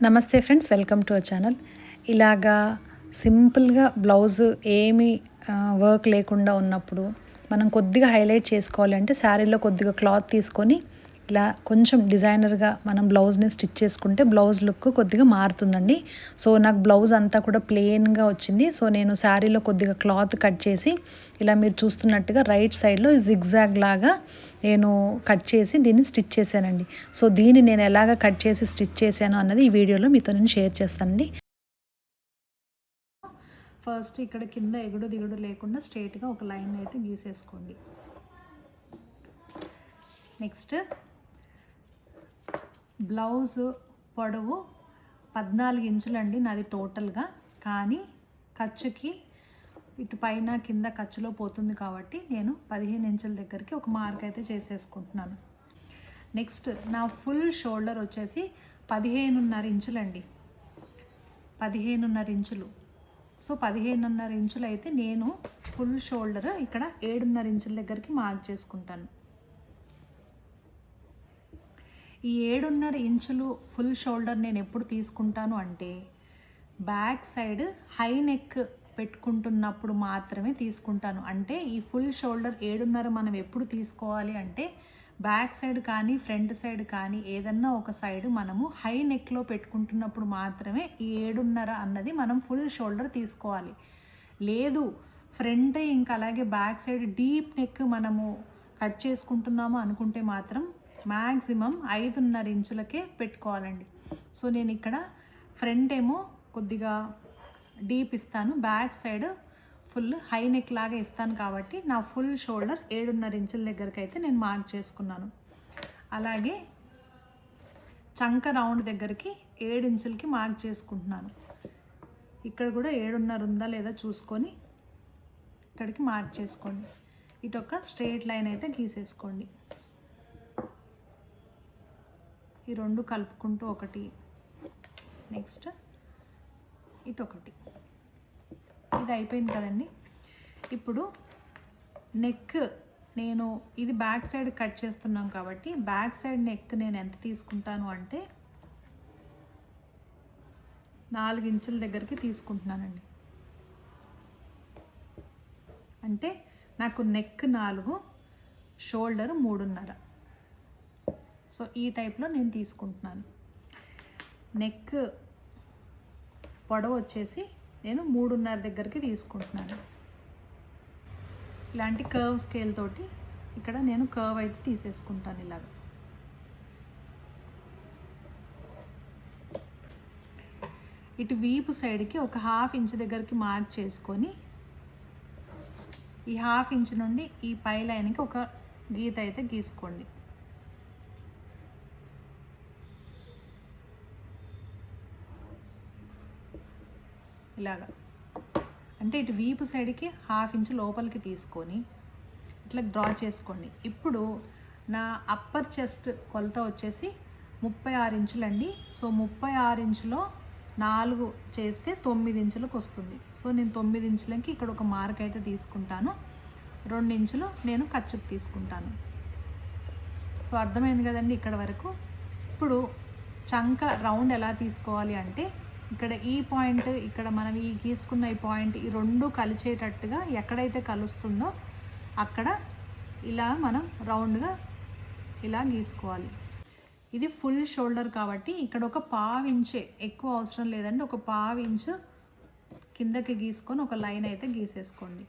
నమస్తే friends welcome to our channel. ఇలాగా సింపుల్గా బ్లౌజ్ ఏమీ వర్క్ లేకుండా ఉన్నప్పుడు మనం కొద్దిగా హైలైట్ చేసుకోవాలి అంటే శారీలో కొద్దిగా క్లాత్ తీసుకొని ఇలా కొంచెం డిజైనర్గా మనం బ్లౌజ్ని స్టిచ్ చేసుకుంటే బ్లౌజ్ లుక్ కొద్దిగా మారుతుందండి. సో నాకు బ్లౌజ్ అంతా కూడా ప్లెయిన్గా వచ్చింది. సో నేను శారీలో కొద్దిగా క్లాత్ కట్ చేసి ఇలా మీరు చూస్తున్నట్టుగా రైట్ సైడ్లో జిగ్జాగ్ లాగా నేను కట్ చేసి దీన్ని స్టిచ్ చేశానండి. సో దీన్ని నేను ఎలాగ కట్ చేసి స్టిచ్ చేశాను అన్నది ఈ వీడియోలో మీతో నేను షేర్ చేస్తానండి. ఫస్ట్ ఇక్కడ కింద ఎగుడు దిగుడు లేకుండా స్ట్రేట్గా ఒక లైన్ అయితే గీసేసుకోండి. నెక్స్ట్ బ్లౌజ్ పొడవు పద్నాలుగు ఇంచులండి నాది టోటల్గా. కానీ ఖర్చుకి ఇటు పైన కింద ఖర్చులో పోతుంది కాబట్టి నేను పదిహేను ఇంచుల దగ్గరికి ఒక మార్క్ అయితే చేసేసుకుంటున్నాను. నెక్స్ట్ నా ఫుల్ షోల్డర్ వచ్చేసి పదిహేనున్నర ఇంచులండి. పదిహేనున్నర ఇంచులు. సో పదిహేనున్నర ఇంచులు అయితే నేను ఫుల్ షోల్డర్ ఇక్కడ ఏడున్నర ఇంచుల దగ్గరికి మార్క్ చేసుకుంటాను. ఈ ఏడున్నర ఇంచులు ఫుల్ షోల్డర్ నేను ఎప్పుడు తీసుకుంటాను అంటే బ్యాక్ సైడ్ హై నెక్ పెట్టుకుంటున్నప్పుడు మాత్రమే తీసుకుంటాను. అంటే ఈ ఫుల్ షోల్డర్ ఏడున్నర మనం ఎప్పుడు తీసుకోవాలి అంటే బ్యాక్ సైడ్ కానీ ఫ్రంట్ సైడ్ కానీ ఏదన్నా ఒక సైడ్ మనము హై నెక్లో పెట్టుకుంటున్నప్పుడు మాత్రమే ఈ ఏడున్నర అన్నది మనం ఫుల్ షోల్డర్ తీసుకోవాలి. లేదు ఫ్రంట్ ఇంకా అలాగే బ్యాక్ సైడ్ డీప్ నెక్ మనము కట్ చేసుకుంటున్నాము అనుకుంటే మాత్రం మ్యాక్సిమం ఐదున్నర ఇంచులకే పెట్టుకోవాలండి. సో నేను ఇక్కడ ఫ్రంట్ ఏమో కొద్దిగా డీప్ ఇస్తాను. Back side full high neck లాగా ఇస్తాను కాబట్టి నా ఫుల్ షోల్డర్ ఏడున్నర ఇంచుల దగ్గరికి అయితే నేను మార్క్ చేసుకున్నాను. అలాగే చంక రౌండ్ దగ్గరికి ఏడు ఇంచులకి మార్క్ చేసుకుంటున్నాను. ఇక్కడ కూడా ఏడున్నర ఉందా లేదా చూసుకొని ఇక్కడికి మార్క్ చేసుకోండి. ఇటు ఒక స్ట్రేట్ లైన్ అయితే గీసేసుకోండి. ఈ రెండు కలుపుకుంటూ ఒకటి. నెక్స్ట్ ఇటు ఒకటి ఇది అయిపోయింది కదండి. ఇప్పుడు నెక్ నేను ఇది బ్యాక్ సైడ్ కట్ చేస్తున్నాం కాబట్టి బ్యాక్ సైడ్ నెక్ నేను ఎంత తీసుకుంటాను అంటే నాలుగు ఇంచుల దగ్గరికి తీసుకుంటున్నానండి. అంటే నాకు నెక్ నాలుగు షోల్డర్ మూడున్నర. సో ఈ టైప్లో నేను తీసుకుంటున్నాను. నెక్ పొడవు వచ్చేసి నేను మూడున్నర దగ్గరికి తీసుకుంటున్నాను. ఇలాంటి కర్వ్ స్కేల్ తోటి ఇక్కడ నేను కర్వ్ అయితే తీసేసుకుంటాను ఇలాగ. ఇటు వీపు సైడ్కి ఒక హాఫ్ ఇంచ్ దగ్గరికి మార్క్ చేసుకొని ఈ హాఫ్ ఇంచ్ నుండి ఈ పై లైన్కి ఒక గీత అయితే గీసుకోండి. ఇలాగా. అంటే ఇటు వీపు సైడ్కి హాఫ్ ఇంచ్ లోపలికి తీసుకొని ఇట్లా డ్రా చేసుకోండి. ఇప్పుడు నా అప్పర్ చెస్ట్ కొలత వచ్చేసి ముప్పై ఆరు ఇంచులండి. సో ముప్పై ఆరు ఇంచులో నాలుగు చేస్తే తొమ్మిది ఇంచులకు వస్తుంది. సో నేను తొమ్మిది ఇంచులకి ఇక్కడ ఒక మార్క్ అయితే తీసుకుంటాను. రెండు ఇంచులు నేను ఖర్చుకు తీసుకుంటాను. సో అర్థమైంది కదండి ఇక్కడ వరకు? ఇప్పుడు చంక రౌండ్ ఎలా తీసుకోవాలి అంటే ఇక్కడ ఈ పాయింట్ ఇక్కడ మనం ఈ గీసుకున్న ఈ పాయింట్ ఈ రెండు కలిచేటట్టుగా ఎక్కడైతే కలుస్తుందో అక్కడ ఇలా మనం రౌండ్గా ఇలా గీసుకోవాలి. ఇది ఫుల్ షోల్డర్ కాబట్టి ఇక్కడ ఒక పావించే ఇంచే ఎక్కువ అవసరం లేదండి. ఒక పావు ఇంచు కిందకి గీసుకొని ఒక లైన్ అయితే గీసేసుకోండి.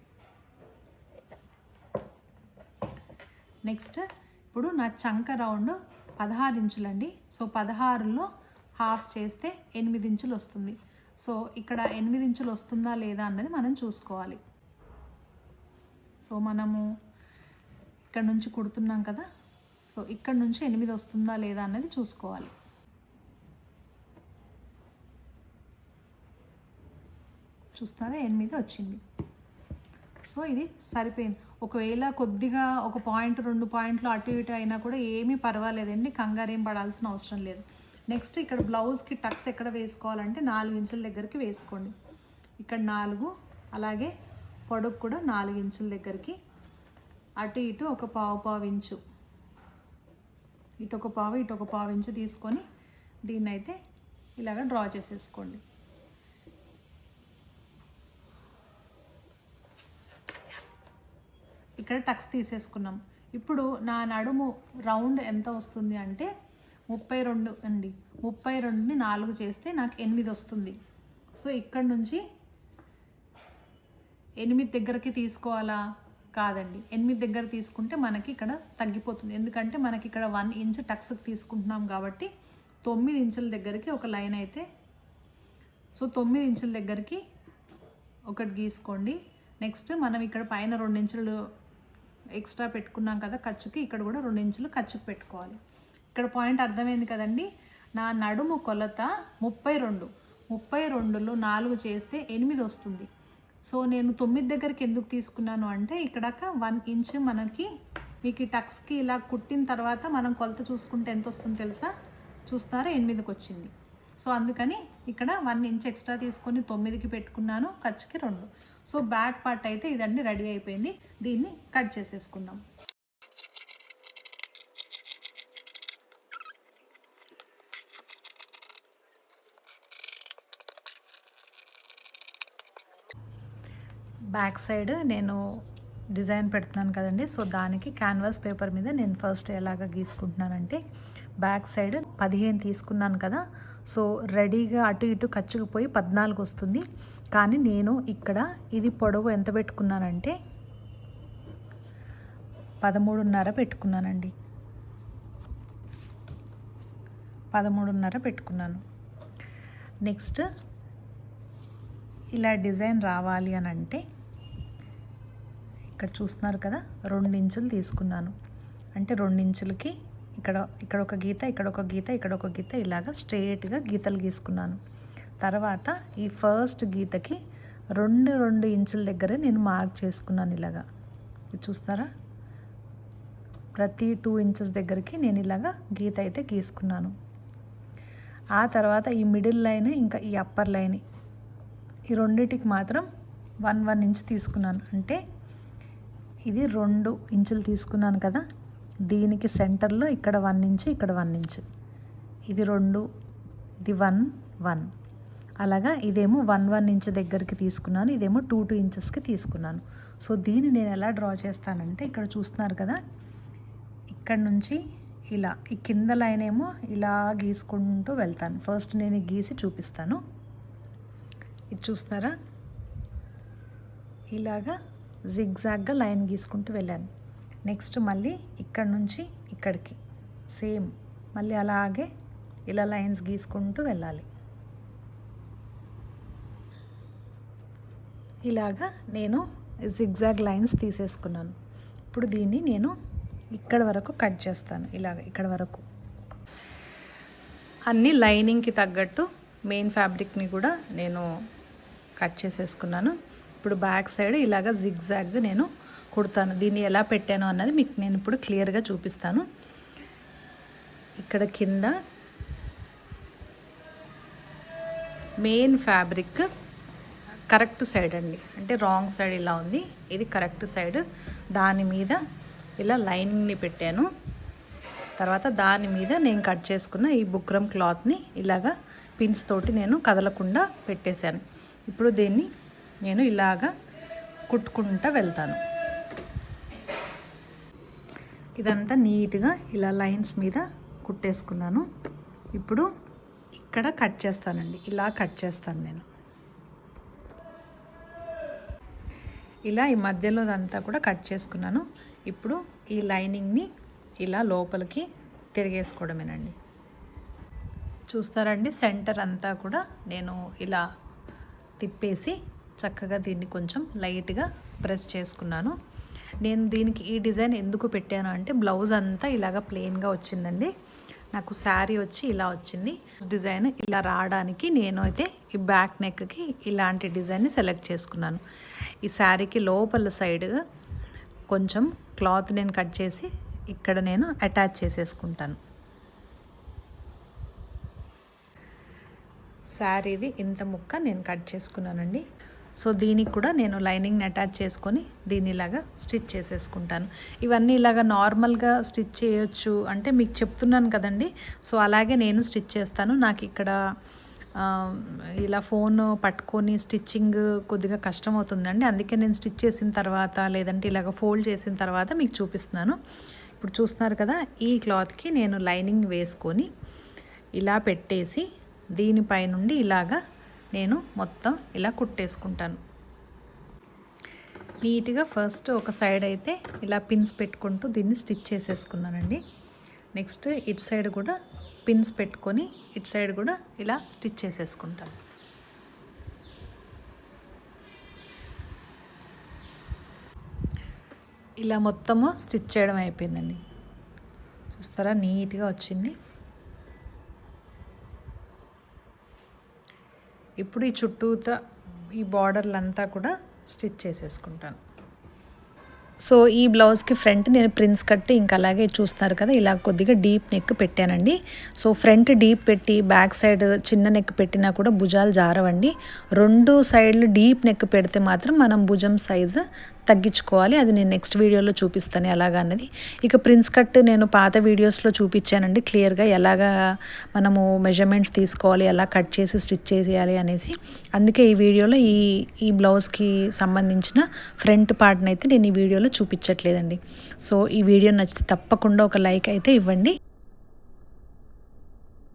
నెక్స్ట్ ఇప్పుడు నా చంక రౌండ్ పదహారు ఇంచులండి. సో పదహారులో హాఫ్ చేస్తే ఎనిమిది ఇంచులు వస్తుంది. సో ఇక్కడ ఎనిమిది ఇంచులు వస్తుందా లేదా అన్నది మనం చూసుకోవాలి. సో మనము ఇక్కడ నుంచి కుడుతున్నాం కదా. సో ఇక్కడ నుంచి ఎనిమిది వస్తుందా లేదా అన్నది చూసుకోవాలి. చూస్తారా? ఎనిమిది వచ్చింది. సో ఇది సరిపోయింది. ఒకవేళ కొద్దిగా ఒక పాయింట్ రెండు పాయింట్లు అటు ఇటు అయినా కూడా ఏమీ పర్వాలేదండి. కంగారు ఏం పడాల్సిన అవసరం లేదు. నెక్స్ట్ ఇక్కడ బ్లౌజ్కి టక్స్ ఎక్కడ వేసుకోవాలంటే నాలుగు ఇంచుల దగ్గరికి వేసుకోండి. ఇక్కడ నాలుగు అలాగే పొడుగు కూడా నాలుగు ఇంచుల దగ్గరికి. అటు ఇటు ఒక పావు పావు ఇంచు. ఇటు ఒక పావు ఇటు ఒక పావు ఇంచు తీసుకొని దీన్ని అయితే ఇలాగ డ్రా చేసేసుకోండి. ఇక్కడ టక్స్ తీసేసుకున్నాం. ఇప్పుడు నా నడుము రౌండ్ ఎంత వస్తుంది అంటే ముప్పై రెండు అండి. ముప్పై రెండుని నాలుగు చేస్తే నాకు ఎనిమిది వస్తుంది. సో ఇక్కడ నుంచి ఎనిమిది దగ్గరికి తీసుకోవాలా? కాదండి. ఎనిమిది దగ్గర తీసుకుంటే మనకి ఇక్కడ తగ్గిపోతుంది. ఎందుకంటే మనకి ఇక్కడ వన్ ఇంచ్ టక్స్కి తీసుకుంటున్నాం కాబట్టి తొమ్మిది ఇంచుల దగ్గరికి ఒక లైన్ అయితే సో తొమ్మిది ఇంచుల దగ్గరికి ఒకటి గీసుకోండి. నెక్స్ట్ మనం ఇక్కడ పైన రెండు ఇంచులు ఎక్స్ట్రా పెట్టుకున్నాం కదా ఖర్చుకి ఇక్కడ కూడా రెండు ఇంచులు ఖర్చుకు పెట్టుకోవాలి. ఇక్కడ పాయింట్ అర్థమైంది కదండి. నా నడుము కొలత ముప్పై రెండు. ముప్పై రెండులో నాలుగు చేస్తే ఎనిమిది వస్తుంది. సో నేను తొమ్మిది దగ్గరికి ఎందుకు తీసుకున్నాను అంటే ఇక్కడక వన్ ఇంచ్ మనకి మీకు ఈ టక్స్కి ఇలా కుట్టిన తర్వాత మనం కొలత చూసుకుంటే ఎంత వస్తుందో తెలుసా? చూస్తారా? ఎనిమిదికి వచ్చింది. సో అందుకని ఇక్కడ వన్ ఇంచ్ ఎక్స్ట్రా తీసుకొని తొమ్మిదికి పెట్టుకున్నాను ఖర్చుకి రెండు. సో బ్యాక్ పార్ట్ అయితే ఇదండి రెడీ అయిపోయింది. దీన్ని కట్ చేసేసుకుందాం. బ్యాక్ సైడ్ నేను డిజైన్ పెడుతున్నాను కదండి. సో దానికి క్యాన్వాస్ పేపర్ మీద నేను ఫస్ట్ ఎలాగ గీసుకుంటున్నానంటే బ్యాక్ సైడ్ పదిహేను తీసుకున్నాను కదా. సో రెడీగా అటు ఇటు ఖర్చుకుపోయి పద్నాలుగు వస్తుంది. కానీ నేను ఇక్కడ ఇది పొడవు ఎంత పెట్టుకున్నానంటే పదమూడున్నర పెట్టుకున్నానండి. పదమూడున్నర పెట్టుకున్నాను. నెక్స్ట్ ఇలా డిజైన్ రావాలి అని అంటే ఇక్కడ చూస్తున్నారు కదా రెండు ఇంచులు తీసుకున్నాను. అంటే రెండు ఇంచులకి ఇక్కడ ఇక్కడ ఒక గీత ఇక్కడ ఒక గీత ఇక్కడ ఒక గీత ఇలాగ స్ట్రేట్గా గీతలు గీసుకున్నాను. తర్వాత ఈ ఫస్ట్ గీతకి రెండు రెండు ఇంచుల దగ్గరే నేను మార్క్ చేసుకున్నాను ఇలాగా. చూస్తారా ప్రతి టూ ఇంచెస్ దగ్గరికి నేను ఇలాగా గీత అయితే గీసుకున్నాను. ఆ తర్వాత ఈ మిడిల్ లైన్ ఇంకా ఈ అప్పర్ లైన్ ఈ రెండింటికి మాత్రం వన్ వన్ ఇంచ్ తీసుకున్నాను. అంటే ఇది రెండు ఇంచులు తీసుకున్నాను కదా దీనికి సెంటర్లో ఇక్కడ వన్ ఇంచు ఇక్కడ వన్ ఇంచు. ఇది రెండు ఇది వన్ వన్. అలాగా ఇదేమో వన్ వన్ ఇంచ్ దగ్గరికి తీసుకున్నాను ఇదేమో టూ టూ ఇంచెస్కి తీసుకున్నాను. సో దీన్ని నేను ఎలా డ్రా చేస్తానంటే ఇక్కడ చూస్తున్నారు కదా ఇక్కడ నుంచి ఇలా ఈ కింద లైన్ ఏమో ఇలా గీసుకుంటూ వెళ్తాను. ఫస్ట్ నేను గీసి చూపిస్తాను. ఇది చూస్తారా? ఇలాగా జిగ్జాగ్గా లైన్ గీసుకుంటూ వెళ్ళాను. నెక్స్ట్ మళ్ళీ ఇక్కడ నుంచి ఇక్కడికి. సేమ్. మళ్ళీ అలాగే ఇలా లైన్స్ గీసుకుంటూ వెళ్ళాలి. ఇలాగా నేను జిగ్జాగ్ లైన్స్ తీసేసుకున్నాను. ఇప్పుడు దీన్ని నేను ఇక్కడ వరకు కట్ చేస్తాను. ఇలాగ ఇక్కడ వరకు. అన్ని లైనింగ్కి తగ్గట్టు మెయిన్ ఫ్యాబ్రిక్ని కూడా నేను కట్ చేసేసుకున్నాను. ఇప్పుడు బ్యాక్ సైడ్ ఇలాగ జిగ్జాగ్ నేను కుడతాను. దీన్ని ఎలా పెట్టాను అన్నది మీకు నేను ఇప్పుడు క్లియర్గా చూపిస్తాను. ఇక్కడ కింద మెయిన్ ఫ్యాబ్రిక్ కరెక్ట్ సైడ్ అండి. అంటే రాంగ్ సైడ్ ఇలా ఉంది. ఇది కరెక్ట్ సైడ్. దాని మీద ఇలా లైనింగ్ని పెట్టాను. తర్వాత దాని మీద నేను కట్ చేసుకున్న ఈ బుక్రమ్ క్లాత్ని ఇలాగా పిన్స్ తోటి నేను కదలకుండా పెట్టేశాను. ఇప్పుడు దీన్ని నేను ఇలాగా కుట్టుకుంటూ వెళ్తాను. ఇదంతా నీట్గా ఇలా లైన్స్ మీద కుట్టేసుకున్నాను. ఇప్పుడు ఇక్కడ కట్ చేస్తానండి. ఇలా కట్ చేస్తాను నేను. ఇలా ఈ మధ్యలో అంతా కూడా కట్ చేసుకున్నాను. ఇప్పుడు ఈ లైనింగ్ని ఇలా లోపలికి తిరిగేసుకోవడమేనండి. చూస్తారండి సెంటర్ అంతా కూడా నేను ఇలా తిప్పేసి చక్కగా దీన్ని కొంచెం లైట్గా ప్రెస్ చేసుకున్నాను. నేను దీనికి ఈ డిజైన్ ఎందుకు పెట్టాను అంటే బ్లౌజ్ అంతా ఇలాగ ప్లెయిన్గా వచ్చిందండి. నాకు శారీ వచ్చి ఇలా వచ్చింది. డిజైన్ ఇలా రావడానికి నేను అయితే ఈ బ్యాక్ నెక్కి ఇలాంటి డిజైన్ని సెలెక్ట్ చేసుకున్నాను. ఈ శారీకి లోపల సైడ్ కొంచెం క్లాత్ నేను కట్ చేసి ఇక్కడ నేను అటాచ్ చేసేసుకుంటాను. శారీది ఇంత ముక్క నేను కట్ చేసుకున్నానండి. సో దీనికి కూడా నేను లైనింగ్ని అటాచ్ చేసుకొని దీన్ని ఇలాగా స్టిచ్ చేసేసుకుంటాను. ఇవన్నీ ఇలాగా నార్మల్గా స్టిచ్ చేయొచ్చు అంటే మీకు చెప్తున్నాను కదండి. సో అలాగే నేను స్టిచ్ చేస్తాను. నాకు ఇక్కడ ఇలా ఫోన్ పట్టుకొని స్టిచ్చింగ్ కొద్దిగా కష్టం అవుతుందండి అందుకే నేను స్టిచ్ చేసిన తర్వాత లేదంటే ఇలాగ ఫోల్డ్ చేసిన తర్వాత మీకు చూపిస్తున్నాను. ఇప్పుడు చూస్తున్నారు కదా ఈ క్లాత్కి నేను లైనింగ్ వేసుకొని ఇలా పెట్టేసి దీనిపై నుండి ఇలాగా నేను మొత్తం ఇలా కుట్టేసుకుంటాను. నీట్గా ఫస్ట్ ఒక సైడ్ అయితే ఇలా పిన్స్ పెట్టుకుంటూ దీన్ని స్టిచ్ చేసేసుకున్నానండి. నెక్స్ట్ ఇటు సైడ్ కూడా పిన్స్ పెట్టుకొని ఇటు సైడ్ కూడా ఇలా స్టిచ్ చేసేసుకుంటాను. ఇలా మొత్తము స్టిచ్ చేయడం అయిపోయిందండి. చూస్తారా? నీట్గా వచ్చింది. ఇప్పుడు ఈ చుట్టూత ఈ బార్డర్లంతా కూడా స్టిచ్ చేసేసుకుంటాను. సో ఈ బ్లౌజ్కి ఫ్రంట్ నేను ప్రిన్స్ కట్టి ఇంకా అలాగే చూస్తున్నారు కదా ఇలా కొద్దిగా డీప్ నెక్ పెట్టానండి. సో ఫ్రంట్ డీప్ పెట్టి బ్యాక్ సైడ్ చిన్న నెక్ పెట్టినా కూడా భుజాలు జారవండి. రెండు సైడ్లు డీప్ నెక్ పెడితే మాత్రం మనం భుజం సైజు తగ్గించుకోవాలి. అది నేను నెక్స్ట్ వీడియోలో చూపిస్తాను ఎలాగా అన్నది. ఇక ప్రిన్స్ కట్ నేను పాత వీడియోస్లో చూపించానండి. క్లియర్గా ఎలాగా మనము మెజర్మెంట్స్ తీసుకోవాలి ఎలా కట్ చేసి స్టిచ్ చేసేయాలి అనేసి. అందుకే ఈ వీడియోలో ఈ ఈ బ్లౌజ్కి సంబంధించిన ఫ్రంట్ పార్ట్ని అయితే నేను ఈ వీడియోలో చూపించట్లేదండి. సో ఈ వీడియో నచ్చితే తప్పకుండా ఒక లైక్ అయితే ఇవ్వండి.